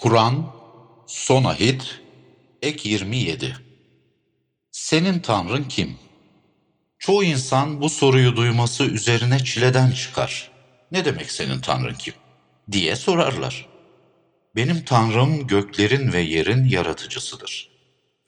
Kur'an, Son Ahit, Ek 27 Senin Tanrın kim? Çoğu insan bu soruyu duyması üzerine çileden çıkar. Ne demek senin Tanrın kim? diye sorarlar. Benim Tanrım göklerin ve yerin yaratıcısıdır.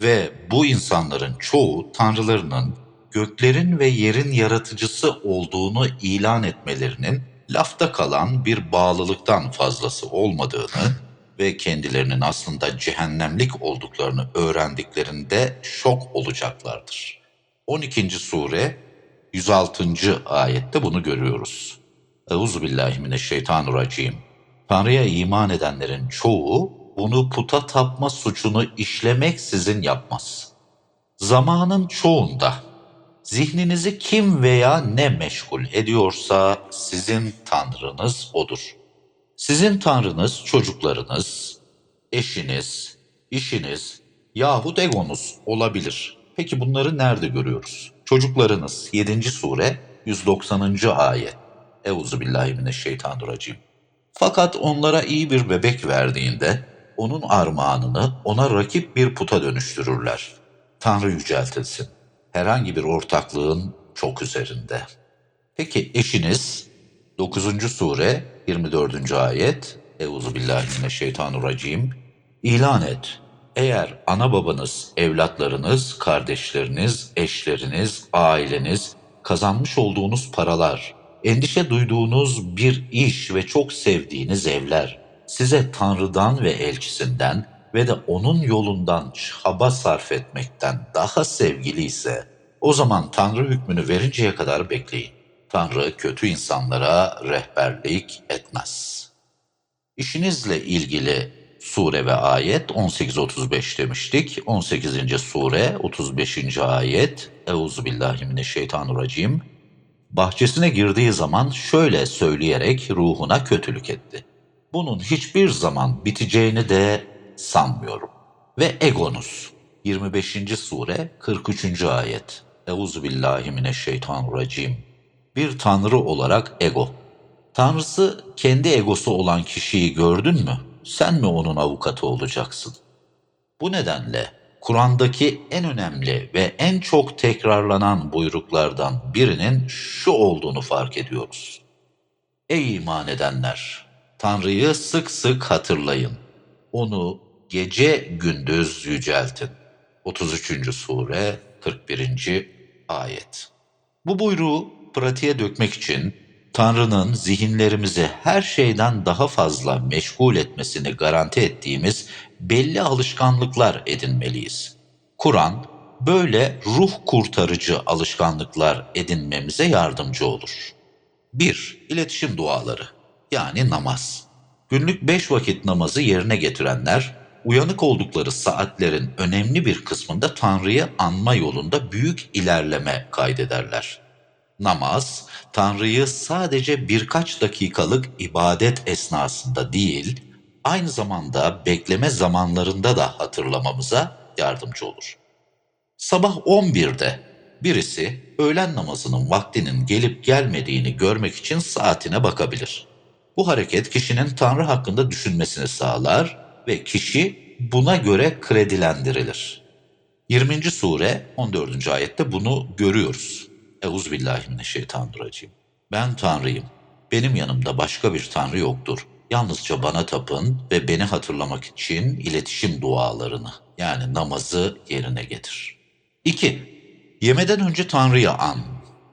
Ve bu insanların çoğu Tanrılarının göklerin ve yerin yaratıcısı olduğunu ilan etmelerinin lafta kalan bir bağlılıktan fazlası olmadığını ve kendilerinin aslında cehennemlik olduklarını öğrendiklerinde şok olacaklardır. 12. sure 106. ayette bunu görüyoruz. Euzubillahimineşşeytanirracim. Tanrı'ya iman edenlerin çoğu bunu puta tapma suçunu işlemeksizin yapmaz. Zamanın çoğunda zihninizi kim veya ne meşgul ediyorsa sizin tanrınız odur. Sizin tanrınız çocuklarınız, eşiniz, işiniz yahut egonuz olabilir. Peki bunları nerede görüyoruz? Çocuklarınız 7. sure 190. ayet. Euzubillahimineşşeytanirracim. Fakat onlara iyi bir bebek verdiğinde onun armağanını ona rakip bir puta dönüştürürler. Tanrı yüceltilsin. Herhangi bir ortaklığın çok üzerinde. Peki eşiniz 9. sure 24. ayet Euzubillahimineşşeytanirracim İlan et. Eğer ana babanız, evlatlarınız, kardeşleriniz, eşleriniz, aileniz, kazanmış olduğunuz paralar, endişe duyduğunuz bir iş ve çok sevdiğiniz evler, size Tanrı'dan ve elçisinden ve de onun yolundan çaba sarf etmekten daha sevgili ise, o zaman Tanrı hükmünü verinceye kadar bekleyin. Tanrı kötü insanlara rehberlik etmez. İşinizle ilgili sure ve ayet 18-35 demiştik. 18. sure 35. ayet Euzubillahimineşşeytanirracim. Bahçesine girdiği zaman şöyle söyleyerek ruhuna kötülük etti. Bunun hiçbir zaman biteceğini de sanmıyorum. Ve egonuz 25. sure 43. ayet Euzubillahimineşşeytanirracim. Bir tanrı olarak ego. Tanrısı kendi egosu olan kişiyi gördün mü? Sen mi onun avukatı olacaksın? Bu nedenle Kur'an'daki en önemli ve en çok tekrarlanan buyruklardan birinin şu olduğunu fark ediyoruz. Ey iman edenler! Tanrı'yı sık sık hatırlayın. Onu gece gündüz yüceltin. 33. sure 41. ayet. Bu buyruğu pratiğe dökmek için Tanrı'nın zihinlerimizi her şeyden daha fazla meşgul etmesini garanti ettiğimiz belli alışkanlıklar edinmeliyiz. Kur'an böyle ruh kurtarıcı alışkanlıklar edinmemize yardımcı olur. 1. İletişim duaları yani namaz. Günlük beş vakit namazı yerine getirenler, uyanık oldukları saatlerin önemli bir kısmında Tanrı'yı anma yolunda büyük ilerleme kaydederler. Namaz, Tanrı'yı sadece birkaç dakikalık ibadet esnasında değil, aynı zamanda bekleme zamanlarında da hatırlamamıza yardımcı olur. Sabah 11'de birisi öğlen namazının vaktinin gelip gelmediğini görmek için saatine bakabilir. Bu hareket kişinin Tanrı hakkında düşünmesini sağlar ve kişi buna göre kredilendirilir. 20. sure 14. ayette bunu görüyoruz. Euzubillahimineşşeytanirracim. Ben Tanrıyım. Benim yanımda başka bir Tanrı yoktur. Yalnızca bana tapın ve beni hatırlamak için iletişim dualarını yani namazı yerine getir. 2. Yemeden önce Tanrı'yı an.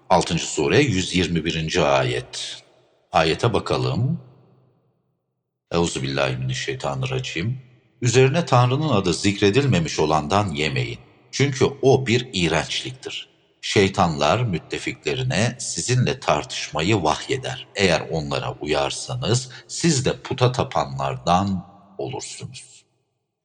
6. sure 121. ayet. Ayete bakalım. Euzubillahimineşşeytanirracim. Üzerine Tanrı'nın adı zikredilmemiş olandan yemeyin. Çünkü o bir iğrençliktir. Şeytanlar müttefiklerine sizinle tartışmayı vahyeder. Eğer onlara uyarsanız siz de puta tapanlardan olursunuz.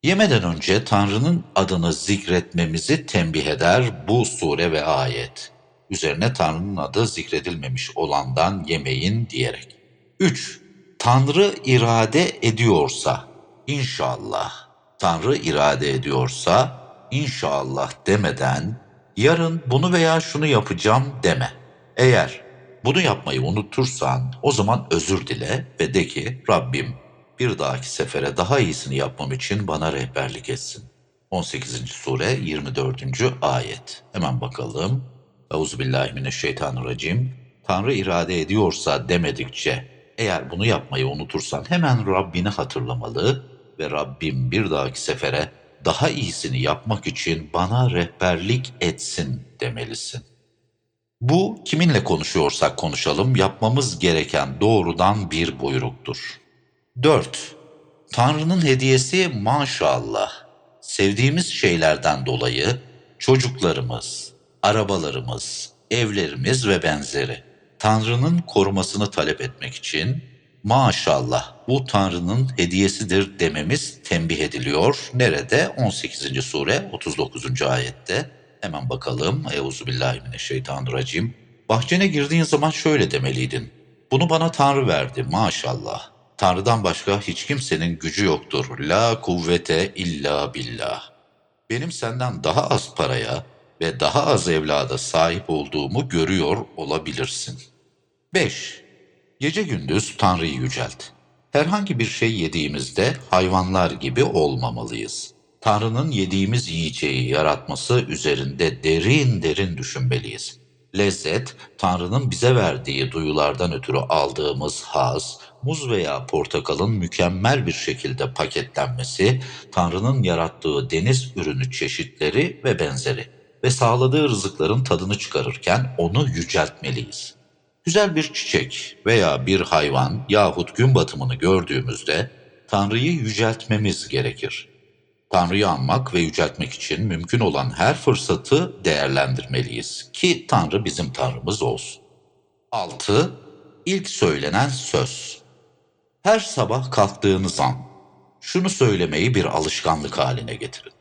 Yemeden önce Tanrı'nın adını zikretmemizi tembih eder bu sure ve ayet. Üzerine Tanrı'nın adı zikredilmemiş olandan yemeyin diyerek. 3. Tanrı irade ediyorsa inşallah, Tanrı irade ediyorsa inşallah demeden yarın bunu veya şunu yapacağım deme. Eğer bunu yapmayı unutursan o zaman özür dile ve de ki Rabbim bir dahaki sefere daha iyisini yapmam için bana rehberlik etsin. 18. sure 24. ayet. Hemen bakalım. Euzubillahimineşşeytanirracim. Tanrı irade ediyorsa demedikçe eğer bunu yapmayı unutursan hemen Rabbini hatırlamalı ve Rabbim bir dahaki sefere daha iyisini yapmak için bana rehberlik etsin demelisin. Bu kiminle konuşuyorsak konuşalım yapmamız gereken doğrudan bir buyruktur. 4. Tanrı'nın hediyesi maşallah. Sevdiğimiz şeylerden dolayı çocuklarımız, arabalarımız, evlerimiz ve benzeri Tanrı'nın korumasını talep etmek için maşallah bu Tanrı'nın hediyesidir dememiz tembih ediliyor. Nerede? 18. sure 39. ayette. Hemen bakalım. Euzubillahimineşşeytanirracim. Bahçene girdiğin zaman şöyle demeliydin. Bunu bana Tanrı verdi maşallah. Tanrı'dan başka hiç kimsenin gücü yoktur. La kuvvete illa billah. Benim senden daha az paraya ve daha az evlada sahip olduğumu görüyor olabilirsin. 5. Gece gündüz Tanrı'yı yücelt. Herhangi bir şey yediğimizde hayvanlar gibi olmamalıyız. Tanrı'nın yediğimiz yiyeceği yaratması üzerinde derin derin düşünmeliyiz. Lezzet, Tanrı'nın bize verdiği duyulardan ötürü aldığımız haz, muz veya portakalın mükemmel bir şekilde paketlenmesi, Tanrı'nın yarattığı deniz ürünü çeşitleri ve benzeri ve sağladığı rızıkların tadını çıkarırken onu yüceltmeliyiz. Güzel bir çiçek veya bir hayvan yahut gün batımını gördüğümüzde Tanrı'yı yüceltmemiz gerekir. Tanrı'yı anmak ve yüceltmek için mümkün olan her fırsatı değerlendirmeliyiz ki Tanrı bizim Tanrımız olsun. 6. İlk söylenen söz. Her sabah kalktığınız an şunu söylemeyi bir alışkanlık haline getirin.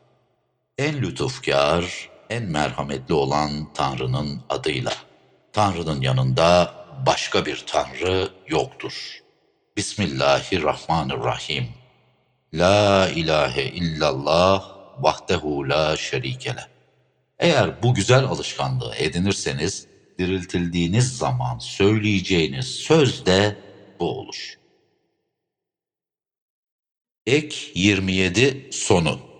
En lütufkar, en merhametli olan Tanrı'nın adıyla. Tanrı'nın yanında başka bir Tanrı yoktur. Bismillahirrahmanirrahim. La ilahe illallah vahdehu la şerikele. Eğer bu güzel alışkanlığı edinirseniz, diriltildiğiniz zaman söyleyeceğiniz söz de bu olur. Ek 27 sonu